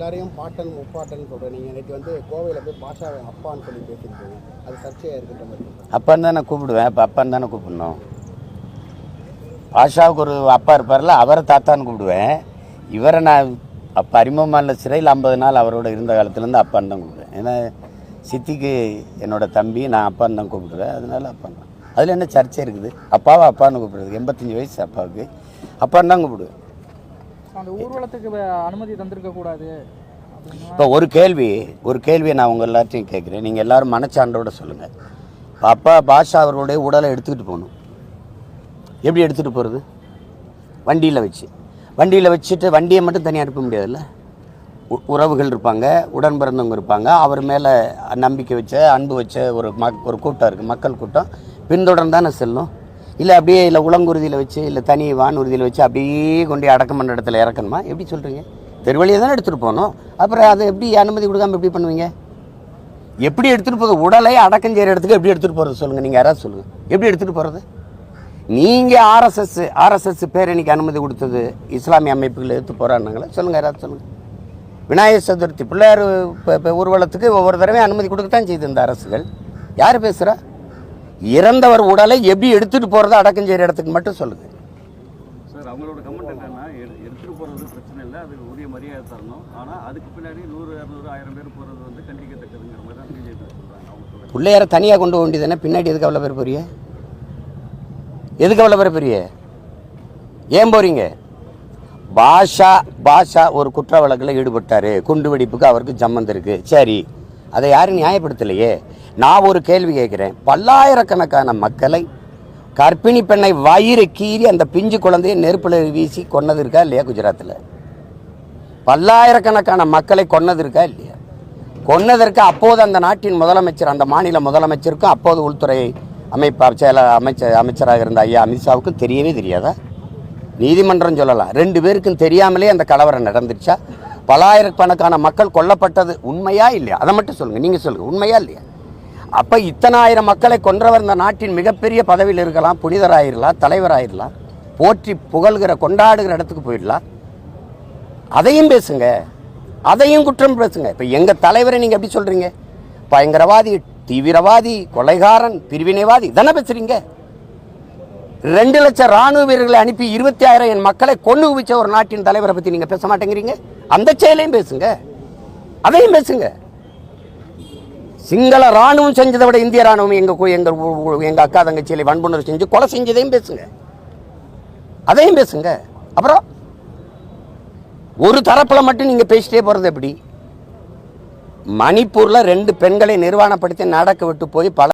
எல்லாரையும் பாட்டன் முப்பாட்டன் சொல்கிறேன் நீங்கள் நேற்று வந்து கோவையில் போய் பாஷாவை அப்பான்னு சொல்லி பேசியிருக்கீங்க. அது சர்ச்சையாக இருக்கின்ற மாதிரி அப்பான்னு தானே கூப்பிடுவேன். இப்போ அப்பான்னு தானே கூப்பிடணும். பாஷாவுக்கு ஒரு அப்பா இருப்பார்ல அவரை தாத்தான்னு கூப்பிடுவேன். இவரை நான் அப்போ அறிமுகமான சிறையில் ஐம்பது நாள் அவரோட இருந்த காலத்துலேருந்து அப்பான்னு தான் கூப்பிடுவேன். ஏன்னா சித்திக்கு என்னோட தம்பி நான் அப்பான்னு தான் கூப்பிடுவேன். அதனால அப்பான்னு தான். அதில் என்ன சர்ச்சை இருக்குது? அப்பாவை அப்பான்னு கூப்பிடுறது எண்பத்தஞ்சு வயசு அப்பாவுக்கு. அப்பான்னு தான் கூப்பிடுவேன். அந்த ஊர்வலத்துக்கு அனுமதி தந்திருக்க கூடாது. இப்போ ஒரு கேள்வி ஒரு கேள்வியை நான் உங்கள் எல்லாத்தையும் கேட்குறேன். நீங்கள் எல்லாரும் மனச்சான்றோட சொல்லுங்கள் இப்போ அப்பா பாஷா அவர்களுடைய உடலை எடுத்துக்கிட்டு போகணும். எப்படி எடுத்துகிட்டு போகிறது வண்டியில் வச்சு. வண்டியில் வச்சுட்டு வண்டியை மட்டும் தனியாக அனுப்ப முடியாதுல்ல? உ- உறவுகள் இருப்பாங்க உடன் பிறந்தவங்க இருப்பாங்க. அவர் மேலே நம்பிக்கை வச்ச அன்பு வச்ச ஒரு மக் ஒரு கூட்டம் இருக்குது மக்கள் கூட்டம். பின்தொடர்ந்து தானே செல்லும்? இல்லை அப்படியே இல்லை உளங்குருதியில் வச்சு இல்லை தனி வானூர்தியில் வச்சு அப்படியே கொண்டு அடக்கம் பண்ணுற இடத்துல இறக்கணுமா? எப்படி சொல்கிறீங்க தெருவழியை தானே எடுத்துகிட்டு போகணும். அப்புறம் அதை எப்படி அனுமதி கொடுக்காமல் எப்படி பண்ணுவீங்க? எப்படி எடுத்துகிட்டு போகிறது உடலை அடக்கம் செய்கிற இடத்துக்கு எப்படி எடுத்துகிட்டு போகிறது சொல்லுங்கள் நீங்கள் யாராவது சொல்லுங்கள் எப்படி எடுத்துகிட்டு போகிறது நீங்கள் ஆர்எஸ்எஸ் ஆர்எஸ்எஸ் பேரணிக்கு அனுமதி கொடுத்தது இஸ்லாமிய அமைப்புகள் எடுத்து போகிறான்னாங்களே சொல்லுங்கள் யாராவது சொல்லுங்கள் விநாயகர் சதுர்த்தி பிள்ளையார் இப்போ இப்போ ஊர்வலத்துக்கு ஒவ்வொரு தடவையும் அனுமதி கொடுக்கத்தான் செய்து இந்த அரசுகள். யார் பேசுகிறா இறந்தவர் உடலை எப்படி எடுத்துகிட்டு போகிறத அடக்கம் செய்கிற இடத்துக்கு மட்டும் சொல்லுங்கள் சார் அவங்களோட கமெண்ட் என்னன்னா எடு- எடுத்துட்டு போறது பிரச்சனை இல்லை அதுக்கு உரிய மரியாதை தரணும். ஆனா அதுக்கு பின்னாடி நூறு இரநூறு ஆயிரம் பேர் போறது வந்து கண்டிக்கத்தக்கதுங்கிற மாதிரி தான் பிஜேபி சொல்றாங்க அவங்க சொல்றாங்க பிள்ளையார தனியாக கொண்டு போக வேண்டியதுதானே பின்னாடி எதுக்கு அவ்வளோ பேர் போறிய எதுக்கு அவ்வளோ பேர் போறிய ஏன் போறீங்க? பாஷா பாஷா ஒரு குற்ற வழக்கில் ஈடுபட்டாரு. குண்டு வெடிப்புக்கு அவருக்கு சம்மந்தம் இருக்கு. சரி. அதை யாரும் நியாயப்படுத்தலையே? நான் ஒரு கேள்வி கேட்குறேன். பல்லாயிரக்கணக்கான மக்களை கர்ப்பிணி பெண்ணை வயிறு கீறி அந்த பிஞ்சு குழந்தையை நெருப்பில் வீசி கொன்னது இருக்கா இல்லையா குஜராத்தில் பல்லாயிரக்கணக்கான மக்களை கொன்னது இருக்கா இல்லையா? கொன்னதற்கு அப்போது அந்த நாட்டின் முதலமைச்சர் அந்த மாநில முதலமைச்சருக்கும் அப்போது உள்துறை அமைப்பு செயல அமைச்சர் அமைச்சராக இருந்த ஐயா அமித்ஷாவுக்கும் தெரியவே தெரியாதா? நீதிமன்றம் சொல்லலாம். ரெண்டு பேருக்கும் தெரியாமலே அந்த கலவரம் நடந்துருச்சா? பலாயிரக்கணக்கான மக்கள் கொல்லப்பட்டது உண்மையா இல்லையா? அதை மட்டும் சொல்லுங்கள் நீங்கள் சொல்லுங்கள் உண்மையா இல்லையா? அப்ப இத்தனாயிரம் மக்களை கொன்றவர் இந்த நாட்டின் மிகப்பெரிய பதவியில் இருக்கலாம் புனிதராயிரலாம் தலைவராயிரலாம் போற்றி புகழ்கிற கொண்டாடுகிற இடத்துக்கு போயிடலாம். அதையும் பேசுங்க. அதையும் குற்றம் பேசுங்க. இப்போ எங்கள் தலைவரை நீங்கள் எப்படி சொல்கிறீங்க பயங்கரவாதி தீவிரவாதி கொலைகாரன் பிரிவினைவாதி தானே பேசுகிறீங்க ரெண்டு லட்சம் ராணுவ வீரர்களை அனுப்பி இருபத்தி ஆயிரம் என் மக்களை கொண்டு குவிச்ச ஒரு நாட்டின் தலைவரை பற்றி நீங்கள் பேச மாட்டேங்கிறீங்க. அந்த செயலையும் பேசுங்க. அதையும் பேசுங்க. சிங்கள ராணுவம் செஞ்சதை விட இந்திய ராணுவம் எங்க எங்கள் எங்கள் அக்கா தங்கச்சியில் வன்புணர் செஞ்சு கொலை செஞ்சதையும் பேசுங்க. அதையும் பேசுங்க. அப்புறம் ஒரு தரப்புல மட்டும் நீங்க பேசிட்டே போறது எப்படி? மணிப்பூர்ல ரெண்டு பெண்களை நிர்வாணப்படுத்தி நடக்க விட்டு போய் பல